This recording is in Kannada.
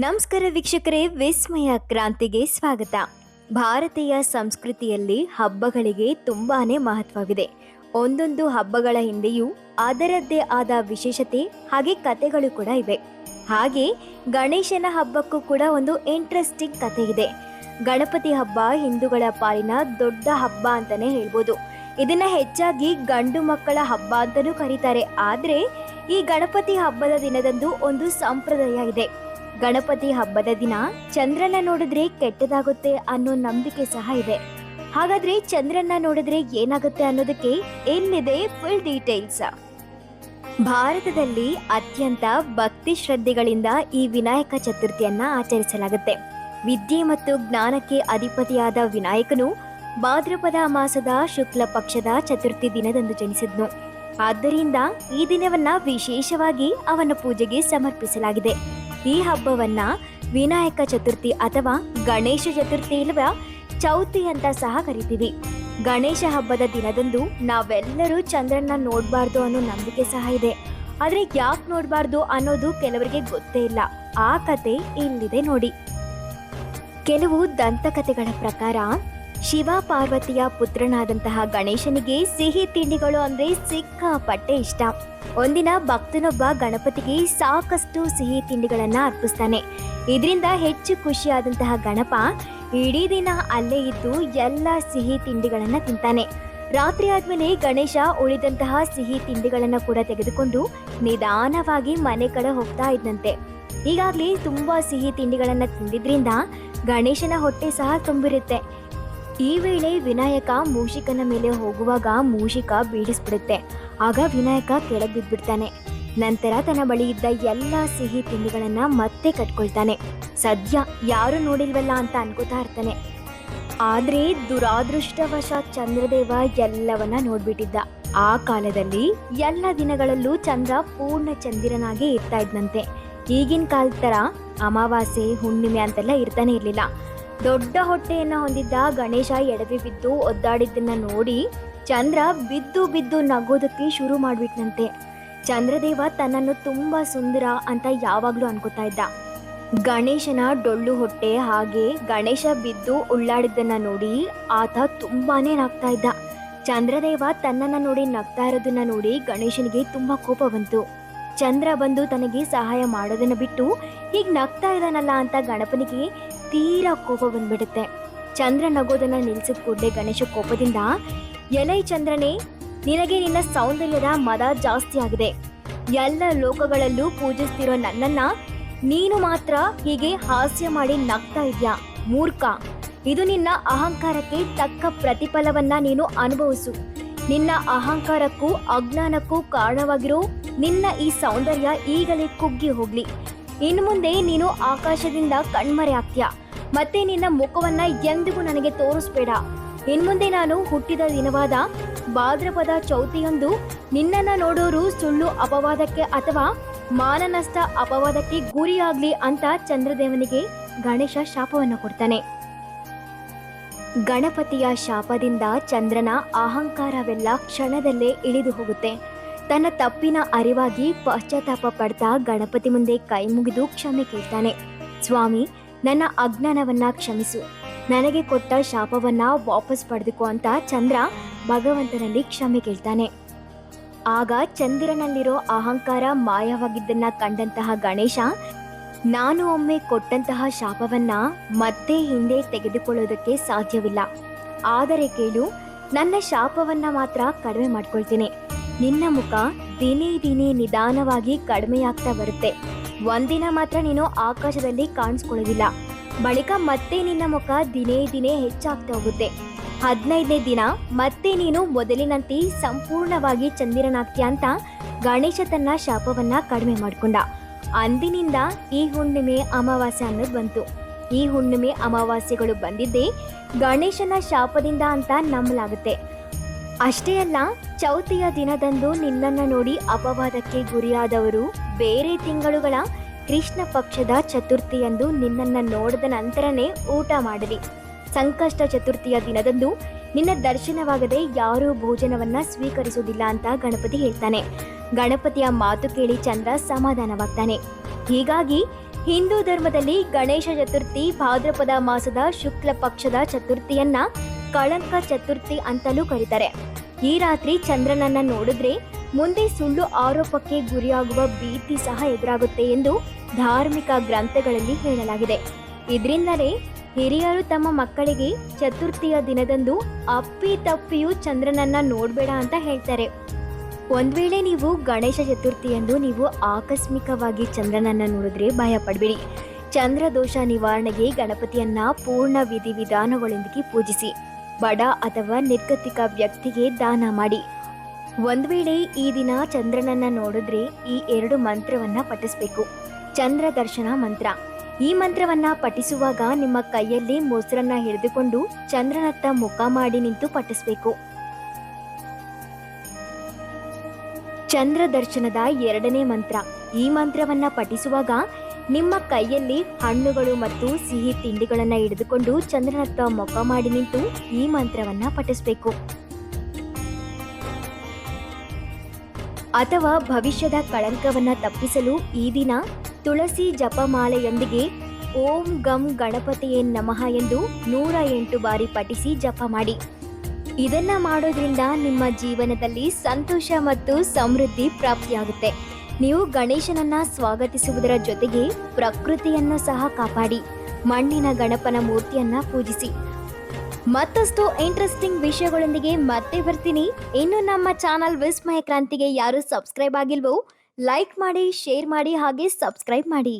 ನಮಸ್ಕಾರ ವೀಕ್ಷಕರೇ, ವಿಸ್ಮಯ ಕ್ರಾಂತಿಗೆ ಸ್ವಾಗತ. ಭಾರತೀಯ ಸಂಸ್ಕೃತಿಯಲ್ಲಿ ಹಬ್ಬಗಳಿಗೆ ತುಂಬಾನೇ ಮಹತ್ವವಿದೆ. ಒಂದೊಂದು ಹಬ್ಬಗಳ ಹಿಂದೆಯೂ ಅದರದ್ದೇ ಆದ ವಿಶೇಷತೆ ಹಾಗೆ ಕತೆಗಳು ಕೂಡ ಇವೆ. ಹಾಗೆ ಗಣೇಶನ ಹಬ್ಬಕ್ಕೂ ಕೂಡ ಒಂದು ಇಂಟ್ರೆಸ್ಟಿಂಗ್ ಕತೆ ಇದೆ. ಗಣಪತಿ ಹಬ್ಬ ಹಿಂದೂಗಳ ಪಾಲಿನ ದೊಡ್ಡ ಹಬ್ಬ ಅಂತಾನೆ ಹೇಳ್ಬೋದು. ಇದನ್ನ ಹೆಚ್ಚಾಗಿ ಗಂಡು ಮಕ್ಕಳ ಹಬ್ಬ ಅಂತಲೂ ಕರೀತಾರೆ. ಆದ್ರೆ ಈ ಗಣಪತಿ ಹಬ್ಬದ ದಿನದಂದು ಒಂದು ಸಂಪ್ರದಾಯ ಇದೆ. ಗಣಪತಿ ಹಬ್ಬದ ದಿನ ಚಂದ್ರನ ನೋಡಿದ್ರೆ ಕೆಟ್ಟದಾಗುತ್ತೆ ಅನ್ನೋ ನಂಬಿಕೆ ಸಹ ಇದೆ. ಹಾಗಾದ್ರೆ ಚಂದ್ರನ ನೋಡಿದ್ರೆ ಏನಾಗುತ್ತೆ ಅನ್ನೋದಕ್ಕೆ ಏನಿದೆ ಫುಲ್ ಡೀಟೇಲ್ಸ್ ಭಾರತದಲ್ಲಿ ಅತ್ಯಂತ ಭಕ್ತಿ ಶ್ರದ್ಧೆಗಳಿಂದ ಈ ವಿನಾಯಕ ಚತುರ್ಥಿಯನ್ನ ಆಚರಿಸಲಾಗುತ್ತೆ. ವಿದ್ಯೆ ಮತ್ತು ಜ್ಞಾನಕ್ಕೆ ಅಧಿಪತಿಯಾದ ವಿನಾಯಕನು ಭಾದ್ರಪದ ಮಾಸದ ಶುಕ್ಲ ಪಕ್ಷದ ಚತುರ್ಥಿ ದಿನದಂದು ಜನಿಸಿದ್ನು. ಆದ್ದರಿಂದ ಈ ದಿನವನ್ನ ವಿಶೇಷವಾಗಿ ಅವನ ಪೂಜೆಗೆ ಸಮರ್ಪಿಸಲಾಗಿದೆ. ಈ ಹಬ್ಬವನ್ನ ವಿನಾಯಕ ಚತುರ್ಥಿ ಅಥವಾ ಗಣೇಶ ಚತುರ್ಥಿ ಇಲ್ವಾ? ಚೌತಿ ಅಂತ ಸಹ ಕರಿತೀವಿ. ಗಣೇಶ ಹಬ್ಬದ ದಿನದಂದು ನಾವೆಲ್ಲರೂ ಚಂದ್ರನ ನೋಡಬಾರ್ದು ಅನ್ನೋ ನಂಬಿಕೆ ಸಹ ಇದೆ. ಆದರೆ ಯಾಕೆ ನೋಡಬಾರ್ದು ಅನ್ನೋದು ಕೆಲವರಿಗೆ ಗೊತ್ತೇ ಇಲ್ಲ. ಆ ಕತೆ ಇಲ್ಲಿದೆ ನೋಡಿ. ಕೆಲವು ದಂತಕಥೆಗಳ ಪ್ರಕಾರ ಶಿವ ಪಾರ್ವತಿಯ ಪುತ್ರನಾದಂತಹ ಗಣೇಶನಿಗೆ ಸಿಹಿ ತಿಂಡಿಗಳು ಅಂದ್ರೆ ಸಿಕ್ಕಾಪಟ್ಟೆ ಇಷ್ಟ. ಒಂದಿನ ಭಕ್ತನೊಬ್ಬ ಗಣಪತಿಗೆ ಸಾಕಷ್ಟು ಸಿಹಿ ತಿಂಡಿಗಳನ್ನ ಅರ್ಪಿಸ್ತಾನೆ. ಇದರಿಂದ ಹೆಚ್ಚು ಖುಷಿಯಾದಂತಹ ಗಣಪ ಇಡೀ ದಿನ ಅಲ್ಲೇ ಇದ್ದು ಎಲ್ಲ ಸಿಹಿ ತಿಂಡಿಗಳನ್ನ ತಿಂತಾನೆ. ರಾತ್ರಿ ಆದ್ಮೇಲೆ ಗಣೇಶ ಉಳಿದಂತಹ ಸಿಹಿ ತಿಂಡಿಗಳನ್ನ ಕೂಡ ತೆಗೆದುಕೊಂಡು ನಿಧಾನವಾಗಿ ಮನೆ ಕಡೆ ಹೋಗ್ತಾ ಇದ್ದಂತೆ ಈಗಾಗಲೇ ತುಂಬಾ ಸಿಹಿ ತಿಂಡಿಗಳನ್ನ ತಿಂದಿದ್ರಿಂದ ಗಣೇಶನ ಹೊಟ್ಟೆ ಸಹ ತುಂಬಿರುತ್ತೆ. ಈ ವೇಳೆ ವಿನಾಯಕ ಮೂಷಿಕನ ಮೇಲೆ ಹೋಗುವಾಗ ಮೂಷಿಕ ಬೀಳಿಸ್ಬಿಡುತ್ತೆ. ಆಗ ವಿನಾಯಕ ಕೆಳಗೆ ಬಿದ್ಬಿಡ್ತಾನೆ ನಂತರ ತನ್ನ ಬಳಿ ಇದ್ದ ಎಲ್ಲ ಸಿಹಿ ತಿಂಡಿಗಳನ್ನ ಮತ್ತೆ ಕಟ್ಕೊಳ್ತಾನೆ. ಸದ್ಯ ಯಾರು ನೋಡಿಲ್ವಲ್ಲ ಅಂತ ಅನ್ಕೋತಾ ಇರ್ತಾನೆ. ಆದ್ರೆ ದುರಾದೃಷ್ಟವಶಾತ್ ಚಂದ್ರದೇವ ಎಲ್ಲವನ್ನ ನೋಡ್ಬಿಟ್ಟಿದ್ದ. ಆ ಕಾಲದಲ್ಲಿ ಎಲ್ಲ ದಿನಗಳಲ್ಲೂ ಚಂದ್ರ ಪೂರ್ಣ ಚಂದಿರನಾಗಿ ಇರ್ತಾ ಇದ್ನಂತೆ. ಈಗಿನ ಕಾಲದ ತರ ಅಮಾವಾಸ್ಯೆ, ಹುಣ್ಣಿಮೆ ಅಂತೆಲ್ಲ ಇರ್ತಾನೆ ಇರ್ಲಿಲ್ಲ. ದೊಡ್ಡ ಹೊಟ್ಟೆಯನ್ನ ಹೊಂದಿದ್ದ ಗಣೇಶ ಎಡವಿ ಬಿದ್ದು ಒದ್ದಾಡಿದ್ದನ್ನ ನೋಡಿ ಚಂದ್ರ ಬಿದ್ದು ಬಿದ್ದು ನಗೋದಕ್ಕೆ ಶುರು ಮಾಡ್ಬಿಟ್ನಂತೆ. ಚಂದ್ರದೇವ ತನ್ನನ್ನು ತುಂಬಾ ಸುಂದರ ಅಂತ ಯಾವಾಗ್ಲೂ ಅನ್ಕೋತಾ ಇದ್ದ. ಗಣೇಶನ ಡೊಳ್ಳು ಹೊಟ್ಟೆ ಹಾಗೆ ಗಣೇಶ ಬಿದ್ದು ಉಳ್ಳಾಡಿದ್ದನ್ನ ನೋಡಿ ಆತ ತುಂಬಾನೇ ನಗ್ತಾ ಇದ್ದ. ಚಂದ್ರದೇವ ತನ್ನನ್ನ ನೋಡಿ ನಗ್ತಾ ಇರೋದನ್ನ ನೋಡಿ ಗಣೇಶನಿಗೆ ತುಂಬಾ ಕೋಪ ಬಂತು. ಚಂದ್ರ ಬಂದು ತನಗೆ ಸಹಾಯ ಮಾಡೋದನ್ನ ಬಿಟ್ಟು ಹೀಗ್ ನಗ್ತಾ ಇದ್ದಾನಲ್ಲ ಅಂತ ಗಣಪನಿಗೆ ತೀರಾ ಕೋಪ ಬಂದ್ಬಿಡುತ್ತೆ. ಚಂದ್ರ ನಗೋದನ್ನ ನಿಲ್ಸಿದ ಕೂಡಲೇ ಗಣೇಶ ಕೋಪದಿಂದ, ಎಲೈ ಚಂದ್ರನೇ, ನಿನಗೆ ನಿನ್ನ ಸೌಂದರ್ಯದ ಮದ ಜಾಸ್ತಿ ಆಗಿದೆ. ಎಲ್ಲ ಲೋಕಗಳಲ್ಲೂ ಪೂಜಿಸ್ತಿರೋ ನನ್ನನ್ನ ನೀನು ಮಾತ್ರ ಹೀಗೆ ಹಾಸ್ಯ ಮಾಡಿ ನಗ್ತಾ ಇದ್ಯಾ, ಮೂರ್ಖ. ಇದು ನಿನ್ನ ಅಹಂಕಾರಕ್ಕೆ ತಕ್ಕ ಪ್ರತಿಫಲವನ್ನ ನೀನು ಅನುಭವಿಸು. ನಿನ್ನ ಅಹಂಕಾರಕ್ಕೂ ಅಜ್ಞಾನಕ್ಕೂ ಕಾರಣವಾಗಿರೋ ನಿನ್ನ ಈ ಸೌಂದರ್ಯ ಈಗಲೇ ಕುಗ್ಗಿ ಹೋಗ್ಲಿ. ಇನ್ನು ಮುಂದೆ ನೀನು ಆಕಾಶದಿಂದ ಕಣ್ಮರೆ ಆಗ್ತೀಯ? ಮತ್ತೆ ನಿನ್ನ ಮುಖವನ್ನ ಎಂದಿಗೂ ನನಗೆ ತೋರಿಸ್ಬೇಡ. ಇನ್ಮುಂದೆ ನಾನು ಹುಟ್ಟಿದ ದಿನವಾದ ಭಾದ್ರಪದ ಚೌತಿಯೊಂದು ನಿನ್ನನ್ನ ನೋಡೋರು ಸುಳ್ಳು ಅಪವಾದಕ್ಕೆ ಅಥವಾ ಮಾನನಷ್ಟ ಅಪವಾದಕ್ಕೆ ಗುರಿಯಾಗ್ಲಿ ಅಂತ ಚಂದ್ರದೇವನಿಗೆ ಗಣೇಶ ಶಾಪವನ್ನು ಕೊಡ್ತಾನೆ. ಗಣಪತಿಯ ಶಾಪದಿಂದ ಚಂದ್ರನ ಅಹಂಕಾರವೆಲ್ಲ ಕ್ಷಣದಲ್ಲೇ ಇಳಿದು ಹೋಗುತ್ತೆ. ತನ್ನ ತಪ್ಪಿನ ಅರಿವಾಗಿ ಪಶ್ಚಾತ್ತಾಪ ಪಡ್ತಾ ಗಣಪತಿ ಮುಂದೆ ಕೈ ಮುಗಿದು ಕ್ಷಮೆ ಕೇಳ್ತಾನೆ. ಸ್ವಾಮಿ ನನ್ನ ಅಜ್ಞಾನವನ್ನ ಕ್ಷಮಿಸು. ನನಗೆ ಕೊಟ್ಟ ಶಾಪವನ್ನ ವಾಪಸ್ ಪಡೆದುಕೋ ಅಂತ ಚಂದ್ರ ಭಗವಂತನಲ್ಲಿ ಕ್ಷಮೆ ಕೇಳ್ತಾನೆ. ಆಗ ಚಂದಿರನಲ್ಲಿರೋ ಅಹಂಕಾರ ಮಾಯವಾಗಿದ್ದನ್ನ ಕಂಡಂತಹ ಗಣೇಶ, ನಾನು ಒಮ್ಮೆ ಕೊಟ್ಟಂತಹ ಶಾಪವನ್ನ ಮತ್ತೆ ಹಿಂದೆ ತೆಗೆದುಕೊಳ್ಳೋದಕ್ಕೆ ಸಾಧ್ಯವಿಲ್ಲ. ಆದರೆ ಕೇಳು, ನನ್ನ ಶಾಪವನ್ನ ಮಾತ್ರ ಕಡಿಮೆ ಮಾಡ್ಕೊಳ್ತೀನಿ. ನಿನ್ನ ಮುಖ ದಿನೇ ದಿನೇ ನಿಧಾನವಾಗಿ ಕಡಿಮೆಯಾಗ್ತಾ ಬರುತ್ತೆ. ಒಂದಿನ ಮಾತ್ರ ನೀನು ಆಕಾಶದಲ್ಲಿ ಕಾಣಿಸ್ಕೊಳ್ಳೋದಿಲ್ಲ. ಬಳಿಕ ಮತ್ತೆ ನಿನ್ನ ಮುಖ ದಿನೇ ದಿನೇ ಹೆಚ್ಚಾಗ್ತಾ ಹೋಗುತ್ತೆ. ಹದಿನೈದನೇ ದಿನ, ಮತ್ತೆ ನೀನು ಮೊದಲಿನಂತೆ ಸಂಪೂರ್ಣವಾಗಿ ಚಂದಿರನಾಗ್ತೀಯ ಅಂತ ಗಣೇಶ ತನ್ನ ಶಾಪವನ್ನ ಕಡಿಮೆ ಮಾಡಿಕೊಂಡ. ಅಂದಿನಿಂದ ಈ ಹುಣ್ಣಿಮೆ ಅಮಾವಾಸ್ಯೆ ಅನ್ನೋದು ಬಂತು. ಈ ಹುಣ್ಣಿಮೆ ಅಮಾವಾಸ್ಯೆಗಳು ಬಂದಿದ್ದೇ ಗಣೇಶನ ಶಾಪದಿಂದ ಅಂತ ನಂಬಲಾಗುತ್ತೆ. ಅಷ್ಟೇ ಅಲ್ಲ, ಚೌತಿಯ ದಿನದಂದು ನಿನ್ನನ್ನು ನೋಡಿ ಅಪವಾದಕ್ಕೆ ಗುರಿಯಾದವರು ಬೇರೆ ತಿಂಗಳುಗಳ ಕೃಷ್ಣ ಪಕ್ಷದ ಚತುರ್ಥಿಯಂದು ನಿನ್ನನ್ನು ನೋಡಿದ ನಂತರನೇ ಊಟ ಮಾಡಲಿ. ಸಂಕಷ್ಟ ಚತುರ್ಥಿಯ ದಿನದಂದು ನಿನ್ನ ದರ್ಶನವಾಗದೆ ಯಾರೂ ಭೋಜನವನ್ನ ಸ್ವೀಕರಿಸುವುದಿಲ್ಲ ಅಂತ ಗಣಪತಿ ಹೇಳ್ತಾನೆ. ಗಣಪತಿಯ ಮಾತು ಕೇಳಿ ಚಂದ್ರ ಸಮಾಧಾನವಾಗ್ತಾನೆ. ಹೀಗಾಗಿ ಹಿಂದೂ ಧರ್ಮದಲ್ಲಿ ಗಣೇಶ ಚತುರ್ಥಿ ಭಾದ್ರಪದ ಮಾಸದ ಶುಕ್ಲ ಪಕ್ಷದ ಚತುರ್ಥಿಯನ್ನ ಕಳಂಕ ಚತುರ್ಥಿ ಅಂತಲೂ ಕರೀತಾರೆ. ಈ ರಾತ್ರಿ ಚಂದ್ರನನ್ನ ನೋಡಿದ್ರೆ ಮುಂದೆ ಸುಳ್ಳು ಆರೋಪಕ್ಕೆ ಗುರಿಯಾಗುವ ಭೀತಿ ಸಹ ಎದುರಾಗುತ್ತೆ ಎಂದು ಧಾರ್ಮಿಕ ಗ್ರಂಥಗಳಲ್ಲಿ ಹೇಳಲಾಗಿದೆ. ಇದರಿಂದಲೇ ಹಿರಿಯರು ತಮ್ಮ ಮಕ್ಕಳಿಗೆ ಚತುರ್ಥಿಯ ದಿನದಂದು ಅಪ್ಪಿ ತಪ್ಪಿಯೂ ಚಂದ್ರನನ್ನ ನೋಡ್ಬೇಡ ಅಂತ ಹೇಳ್ತಾರೆ. ಒಂದ್ ವೇಳೆ ನೀವು ಗಣೇಶ ಚತುರ್ಥಿಯಂದು ನೀವು ಆಕಸ್ಮಿಕವಾಗಿ ಚಂದ್ರನನ್ನ ನೋಡಿದ್ರೆ ಭಯ ಪಡಬೇಡಿ ಚಂದ್ರ ದೋಷ ನಿವಾರಣೆಗೆ ಗಣಪತಿಯನ್ನ ಪೂರ್ಣ ವಿಧಿವಿಧಾನಗಳೊಂದಿಗೆ ಪೂಜಿಸಿ. ಬಡ ಅಥವಾ ನಿರ್ಗತಿಕ ವ್ಯಕ್ತಿಗೆ ದಾನ ಮಾಡಿ. ಒಂದ್ ವೇಳೆ ಈ ದಿನ ಚಂದ್ರನನ್ನ ನೋಡಿದ್ರೆ ಈ ಎರಡು ಮಂತ್ರವನ್ನ ಪಠಿಸಬೇಕು. ಚಂದ್ರ ದರ್ಶನ ಮಂತ್ರ. ಈ ಮಂತ್ರವನ್ನ ಪಠಿಸುವಾಗ ನಿಮ್ಮ ಕೈಯಲ್ಲಿ ಮೊಸರನ್ನ ಹಿಡಿದುಕೊಂಡು ಚಂದ್ರನತ್ತ ಮುಖ ಮಾಡಿ ನಿಂತು ಪಠಿಸಬೇಕು. ಚಂದ್ರ ದರ್ಶನದ ಎರಡನೇ ಮಂತ್ರ. ಈ ಮಂತ್ರವನ್ನ ಪಠಿಸುವಾಗ ನಿಮ್ಮ ಕೈಯಲ್ಲಿ ಹಣ್ಣುಗಳು ಮತ್ತು ಸಿಹಿ ತಿಂಡಿಗಳನ್ನು ಹಿಡಿದುಕೊಂಡು ಚಂದ್ರನತ್ತ ಮೊಕ ಮಾಡಿ ನಿಂತು ಈ ಮಂತ್ರವನ್ನ ಪಠಿಸಬೇಕು. ಅಥವಾ ಭವಿಷ್ಯದ ಕಳಂಕವನ್ನ ತಪ್ಪಿಸಲು ಈ ದಿನ ತುಳಸಿ ಜಪಮಾಲೆಯೊಂದಿಗೆ ಓಂ ಗಂ ಗಣಪತಿಯೇ ನಮಃ ಎಂದು ನೂರ ಎಂಟು ಬಾರಿ ಪಠಿಸಿ ಜಪ ಮಾಡಿ. ಇದನ್ನ ಮಾಡೋದ್ರಿಂದ ನಿಮ್ಮ ಜೀವನದಲ್ಲಿ ಸಂತೋಷ ಮತ್ತು ಸಮೃದ್ಧಿ ಪ್ರಾಪ್ತಿಯಾಗುತ್ತೆ. ನೀವು ಗಣೇಶನನ್ನ ಸ್ವಾಗತಿಸುವುದರ ಜೊತೆಗೆ ಪ್ರಕೃತಿಯನ್ನು ಸಹ ಕಾಪಾಡಿ. ಮಣ್ಣಿನ ಗಣಪನ ಮೂರ್ತಿಯನ್ನ ಪೂಜಿಸಿ. ಮತ್ತಷ್ಟು ಇಂಟ್ರೆಸ್ಟಿಂಗ್ ವಿಷಯಗಳೊಂದಿಗೆ ಮತ್ತೆ ಬರ್ತೀನಿ. ಇನ್ನು ನಮ್ಮ ಚಾನಲ್ ವಿಸ್ಮಯ ಕ್ರಾಂತಿಗೆ ಯಾರು ಸಬ್ಸ್ಕ್ರೈಬ್ ಆಗಿಲ್ವೋ ಲೈಕ್ ಮಾಡಿ ಶೇರ್ ಮಾಡಿ, ಹಾಗೆ ಸಬ್ಸ್ಕ್ರೈಬ್ ಮಾಡಿ.